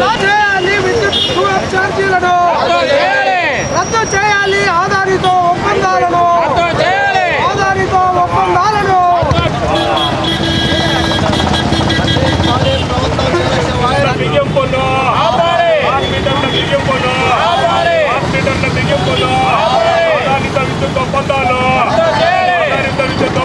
చేయాలి విద్యుత్ ఛార్జీలను. రద్దు చేయాలి. ఆధారితో ఒప్పందాలను ఆధారితో ఒప్పందాలను. బియ్యం ఆధారిత విద్యుత్ ఒప్పందాలు ఆధారిత విద్యుత్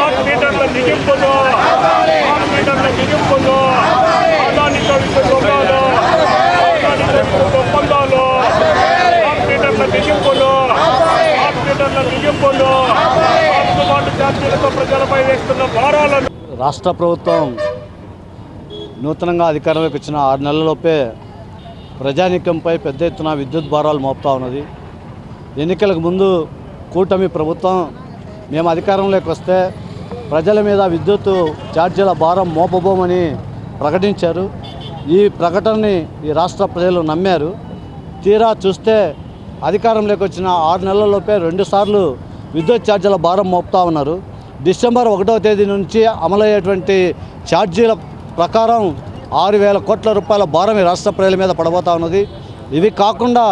హాస్పిటల్ బియ్యం పన్ను హాస్పిటల్ బియ్యం పన్ను ఆధారిత విద్యుత్ ఒప్పందాలు అందుబాటు ఛార్జీలతో ప్రజలపై వేస్తున్న భారాలను రాష్ట్ర ప్రభుత్వం నూతనంగా అధికారంలోకి వచ్చిన ఆరు నెలలలోపే ప్రజానీకంపై పెద్ద ఎత్తున విద్యుత్ భారాలు మోపుతా ఉన్నది. ఎన్నికలకు ముందు కూటమి ప్రభుత్వం మేము అధికారంలోకి వస్తే ప్రజల మీద విద్యుత్ ఛార్జీల భారం మోపబోమని ప్రకటించారు. ఈ ప్రకటనని ఈ రాష్ట్ర ప్రజలు నమ్మారు. తీరా చూస్తే అధికారంలోకి వచ్చిన ఆరు నెలలలోపే రెండుసార్లు విద్యుత్ ఛార్జీల భారం మోపుతా ఉన్నారు. డిసెంబర్ ఒకటో తేదీ నుంచి అమలయ్యేటువంటి ఛార్జీల ప్రకారం ఆరు వేల కోట్ల రూపాయల భారం ఈ రాష్ట్ర ప్రజల మీద పడబోతా ఉన్నది. ఇవి కాకుండా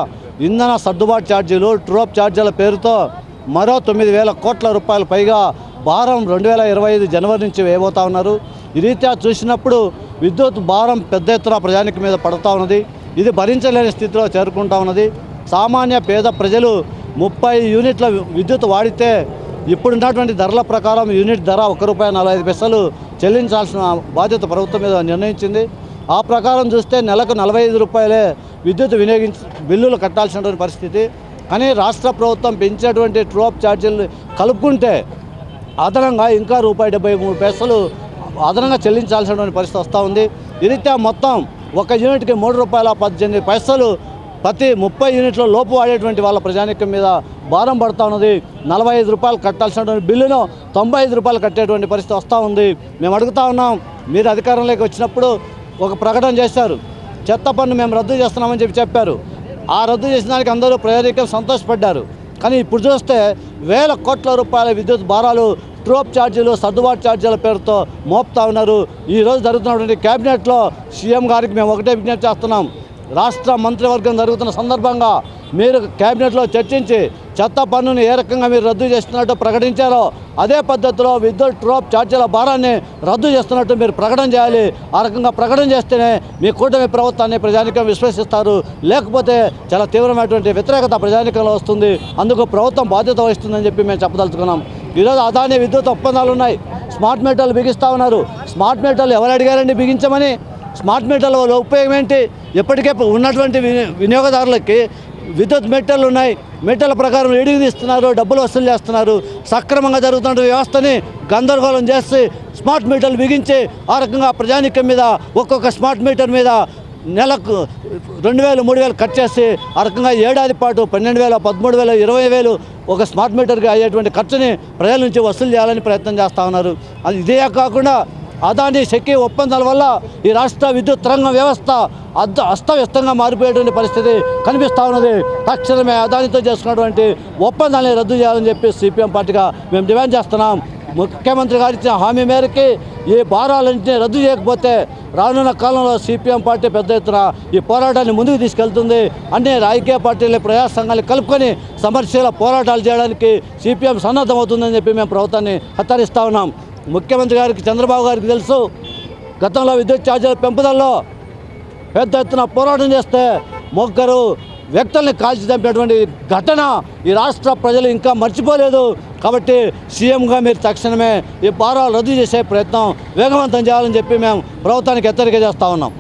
ఇంధన సర్దుబాటు ఛార్జీలు ట్రోప్ ఛార్జీల పేరుతో మరో తొమ్మిది వేల కోట్ల రూపాయల పైగా భారం రెండు వేల ఇరవై ఐదు జనవరి నుంచి వేయబోతా ఉన్నారు. ఈ రీత్యా చూసినప్పుడు విద్యుత్ భారం పెద్ద ఎత్తున ప్రజానికి మీద పడుతూ ఉన్నది. ఇది భరించలేని స్థితిలో చేరుకుంటా ఉన్నది. సామాన్య పేద ప్రజలు ముప్పై యూనిట్ల విద్యుత్ వాడితే ఇప్పుడున్నటువంటి ధరల ప్రకారం యూనిట్ ధర ఒక రూపాయి నలభై ఐదు పైసలు చెల్లించాల్సిన బాధ్యత ప్రభుత్వం మీద నిర్ణయించింది. ఆ ప్రకారం చూస్తే నెలకు నలభై ఐదు రూపాయలే విద్యుత్ వినియోగించ బిల్లులు కట్టాల్సినటువంటి పరిస్థితి. కానీ రాష్ట్ర ప్రభుత్వం పెంచేటువంటి ట్రోప్ ఛార్జీలు కలుపుకుంటే అదనంగా ఇంకా రూపాయి డెబ్బై మూడు పైసలు అదనంగా చెల్లించాల్సినటువంటి పరిస్థితి వస్తూ ఉంది. ఈ రీత్యా మొత్తం ఒక యూనిట్కి మూడు రూపాయల పద్దెనిమిది పైసలు ప్రతి ముప్పై యూనిట్ల లోపు వాడేటువంటి వాళ్ళ ప్రజానికం మీద భారం పడుతూ ఉన్నది. నలభై ఐదు రూపాయలు కట్టాల్సినటువంటి బిల్లును తొంభై ఐదు రూపాయలు కట్టేటువంటి పరిస్థితి వస్తూ ఉంది. మేము అడుగుతా ఉన్నాం మీరు అధికారంలోకి వచ్చినప్పుడు ఒక ప్రకటన చేశారు. చెత్త పన్ను మేము రద్దు చేస్తున్నామని చెప్పి చెప్పారు. ఆ రద్దు చేసిన దానికి అందరూ ప్రజానికం సంతోషపడ్డారు. కానీ ఇప్పుడు చూస్తే వేల కోట్ల రూపాయల విద్యుత్ భారాలు ట్రోప్ ఛార్జీలు సర్దుబాటు ఛార్జీల పేరుతో మోపుతా ఉన్నారు. ఈరోజు జరుగుతున్నటువంటి క్యాబినెట్లో సీఎం గారికి మేము ఒకటే విజ్ఞప్తి చేస్తున్నాం. రాష్ట్ర మంత్రివర్గం జరుగుతున్న సందర్భంగా మీరు కేబినెట్లో చర్చించి చెత్త పన్నును ఏ రకంగా మీరు రద్దు చేస్తున్నట్టు ప్రకటించారో అదే పద్ధతిలో విద్యుత్ ట్రోప్ ఛార్జీల భారాన్ని రద్దు చేస్తున్నట్టు మీరు ప్రకటన చేయాలి. ఆ రకంగా ప్రకటన చేస్తేనే మీ కూటమి ప్రభుత్వాన్ని ప్రజానికం విశ్వసిస్తారు. లేకపోతే చాలా తీవ్రమైనటువంటి వ్యతిరేకత ప్రజానికంలో వస్తుంది. అందుకు ప్రభుత్వం బాధ్యత వహిస్తుందని చెప్పి మేము చెప్పదలుచుకున్నాం. ఈరోజు అదాని విద్యుత్ ఒప్పందాలు ఉన్నాయి. స్మార్ట్ మీటర్లు బిగిస్తూ ఉన్నారు. స్మార్ట్ మీటర్లు ఎవరు అడిగారండి బిగించమని? స్మార్ట్ మీటర్ల వల్ల ఉపయోగం ఏంటి? ఇప్పటికే ఉన్నటువంటి వినియోగదారులకి విద్యుత్ మీటర్లు ఉన్నాయి. మీటర్ల ప్రకారం రీడింగ్ ఇస్తున్నారు డబ్బులు వసూలు చేస్తున్నారు. సక్రమంగా జరుగుతున్న వ్యవస్థని గందరగోళం చేసి స్మార్ట్ మీటర్లు బిగించి ఆ రకంగా ప్రజానికం మీద ఒక్కొక్క స్మార్ట్ మీటర్ మీద నెలకు రెండు వేలు మూడు వేలు కట్ చేసి ఆ రకంగా ఏడాది పాటు పన్నెండు వేల పదమూడు వేలు ఇరవై వేలు ఒక స్మార్ట్ మీటర్కి అయ్యేటువంటి ఖర్చుని ప్రజల నుంచి వసూలు చేయాలని ప్రయత్నం చేస్తూ ఉన్నారు. అది ఇదే కాకుండా అదాని శక్తి ఒప్పందాల వల్ల ఈ రాష్ట్ర విద్యుత్ రంగ వ్యవస్థ అద్ద అస్తవ్యస్తంగా మారిపోయేటువంటి పరిస్థితి కనిపిస్తూ ఉన్నది. తక్షణమే అదానితో చేసుకున్నటువంటి ఒప్పందాన్ని రద్దు చేయాలని చెప్పి సిపిఎం పార్టీగా మేము డిమాండ్ చేస్తున్నాం. ముఖ్యమంత్రి గారు ఇచ్చిన హామీ మేరకి ఈ భారాలన్నింటినీ రద్దు చేయకపోతే రానున్న కాలంలో సిపిఎం పార్టీ పెద్ద ఎత్తున ఈ పోరాటాన్ని ముందుకు తీసుకెళ్తుంది. అన్ని రాజకీయ పార్టీల ప్రజా సంఘాలు కలుపుకొని సమస్యల పోరాటాలు చేయడానికి సిపిఎం సన్నద్ధమవుతుందని చెప్పి మేము ప్రభుత్వాన్ని హెచ్చరిస్తా ఉన్నాం. ముఖ్యమంత్రి గారికి చంద్రబాబు గారికి తెలుసు గతంలో విద్యుత్ ఛార్జీల పెంపుదలలో పెద్ద ఎత్తున పోరాటం చేస్తే ముగ్గురు వ్యక్తుల్ని కాల్చి చంపినటువంటి ఘటన ఈ రాష్ట్ర ప్రజలు ఇంకా మర్చిపోలేదు. కాబట్టి సీఎంగా మీరు తక్షణమే ఈ పారాలు రద్దు చేసే ప్రయత్నం వేగవంతం చేయాలని చెప్పి మేము ప్రభుత్వానికి హెచ్చరిక చేస్తూ ఉన్నాం.